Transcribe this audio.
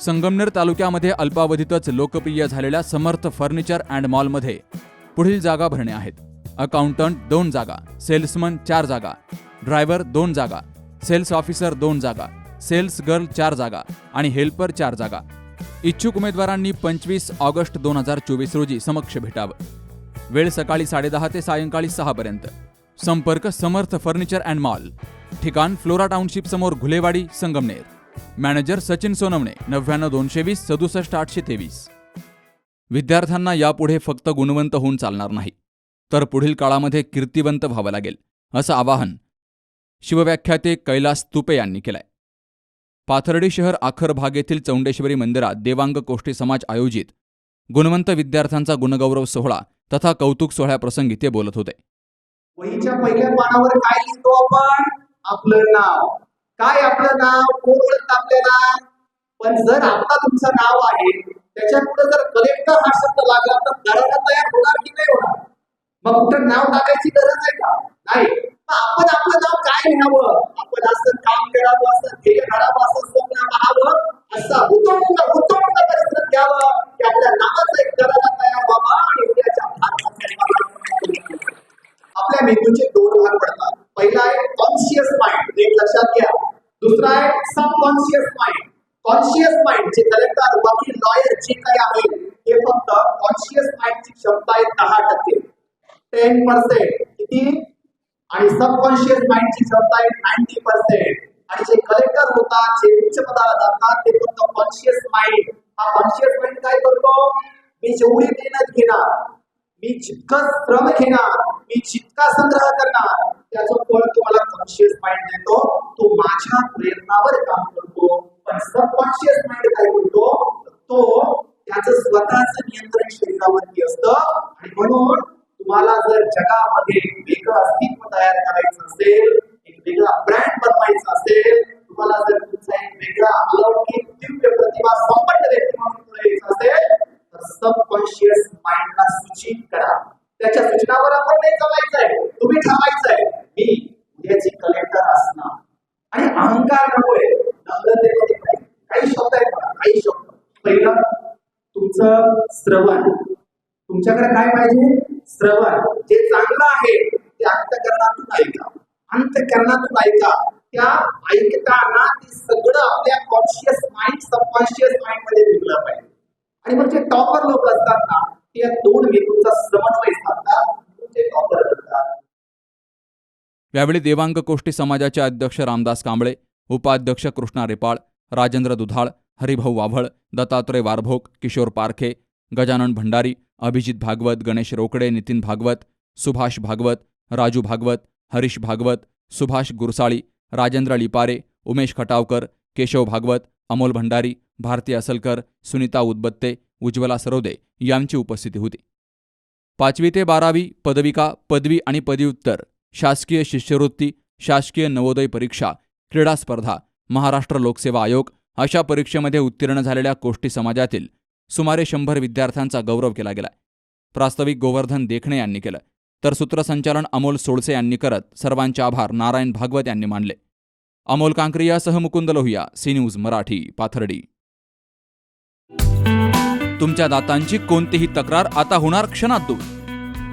संगमनेर तालुक्यामध्ये अल्पावधीतच लोकप्रिय झालेल्या समर्थ फर्निचर अँड मॉलमध्ये पुढील जागा भरणे आहेत. अकाउंटंट दोन जागा सेल्समन चार जागा ड्रायव्हर दोन जागा सेल्स ऑफिसर दोन जागा सेल्स गर्ल चार जागा आणि हेल्पर चार जागा. इच्छुक उमेदवारांनी पंचवीस ऑगस्ट दोन हजार चोवीस रोजी समक्ष भेटावं. वेळ सकाळी साडेदहा ते सायंकाळी सहापर्यंत संपर्क समर्थ फर्निचर अँड मॉल. ठिकाण फ्लोरा टाउनशिप समोर घुलेवाडी संगमनेर. मॅनेजर सचिन सोनवणे नव्याण्णव दोनशे वीस सदुसष्ट आठशे तेवीस. विद्यार्थ्यांना यापुढे फक्त गुणवंत होऊन चालणार नाही. तर पुढील काळामध्ये कीर्तिवंत व्हावं लागेल असं आवाहन शिवव्याख्याते कैलास तुपे यांनी केलंय. पाथर्डी शहर आखर भाग येथील चौंडेश्वरी मंदिरात देवांग कोष्टी समाज आयोजित गुणवंत विद्यार्थ्यांचा गुणगौरव सोहळा तथा कौतुक सोहळ्याप्रसंगी ते बोलत होते. वहीच्या पहिल्या पानावर काय लिहितो आपण? आपलं नाव. काय आपलं नाव कोण ओळखत आपल्याला? पण जर आता तुमचं नाव आहे त्याच्या पुढे जर कलेक्टर हा शब्द लागला तर दरारा तयार होणार की नाही होणार? मग कुठं नाव टाकायची गरज आहे का? नाही. आपण आपलं नाव काय लिहावं? आपण असं काम करावं असं ध्येय घडावं असं स्वप्न पाहावं असं उतवून उत्तम घ्यावं की आपल्या नावाचं एक दरारा तयार व्हावा आणि उद्याच्या आपल्या मेंदूचे दोन भाग पडतात. पहिला आहे कॉन्शियस माइंड एक लक्षात घ्या. दुसरा आहे सबकॉन्शियस माइंड कॉन्शियस माइंड जे कलेक्टर वकील लॉयर जे काही आहे ते फक्त कॉन्शियस माइंडची क्षमता आहे दहा टक्के. टेन पर्सेंट किती? आणि सबकॉन्शियस माइंडची क्षमता आहे नाईन्टी पर्सेंट आणि जे कलेक्टर होतात जे उच्च पदाला जातात ते फक्त कॉन्शियस माइंड हा कॉन्शियस माइंड काय करतो? मी जेवढी मेहनत घेणार मी जितकं श्रम घेणार मी जितका संग्रह करणार त्याचं फळ सबकॉन्शियस माइंड देतो तो माझ्या प्रयत्नावर काम करतो. पण सबकॉन्शियस माइंड काय करतो तो त्याचं स्वतःच नियंत्रण शरीरावरती असतं. आणि म्हणून तुम्हाला जर जगामध्ये एक वेगळं अस्तित्व तयार करायचं असेल एक वेगळा ब्रँड बनवायचा असेल तुम्हाला जर तुमचा एक वेगळा अलौकिक दिव्य प्रतिभा संपन्न व्यक्ती म्हणून पुढे यायचं असेल तर सबकॉन्शियस माइंडला सूचित करा. त्याच्या सूचनावर आपण नाही चालायचंय तुम्ही ठरवायचंय मी याची कलेक्टर असणार आणि अहंकार नकोय नम्रतेमध्ये काही शब्द आहेत बघा, काही शब्द. पहिलं तुमचं श्रवण. तुमच्याकडे काय पाहिजे? श्रवण. जे चांगलं आहे ते अंतकरणातून ऐका. अंतकरणातून ऐका. त्या ऐकताना ते सगळं आपल्या कॉन्शियस माइंड सबकॉन्शियस माइंडमध्ये विकलं पाहिजे. आणि मग जे टॉपर लोक असतात ना ते या दोन मेंदूचा समन्वय साधतात सांगतात ते टॉपर यावेळी देवांग कोष्टी समाजाचे अध्यक्ष रामदास कांबळे उपाध्यक्ष कृष्णा रेपाळ राजेंद्र दुधाळ हरिभाऊ वाभळ दत्तात्रय वारभोक किशोर पारखे गजानन भंडारी अभिजित भागवत गणेश रोकडे नितीन भागवत सुभाष भागवत राजू भागवत हरीश भागवत सुभाष गुरसाळी राजेंद्र लिपारे उमेश खटावकर केशव भागवत अमोल भंडारी भारती असलकर सुनीता उदबत्ते उज्ज्वला सरोदे यांची उपस्थिती होती. पाचवी ते बारावी पदविका पदवी आणि पदव्युत्तर शासकीय शिष्यवृत्ती शासकीय नवोदय परीक्षा क्रीडा स्पर्धा महाराष्ट्र लोकसेवा आयोग अशा परीक्षेमध्ये उत्तीर्ण झालेल्या कोष्टी समाजातील सुमारे शंभर विद्यार्थ्यांचा गौरव केला गेला प्रास्ताविक गोवर्धन देखणे यांनी केलं तर सूत्रसंचालन अमोल सोळसे यांनी करत सर्वांचे आभार नारायण भागवत यांनी मानले. अमोल कांक्रियासह मुकुंद लोहिया सी न्यूज मराठी पाथर्डी. तुमच्या दातांची कोणतीही तक्रार आता होणार क्षणात दूर.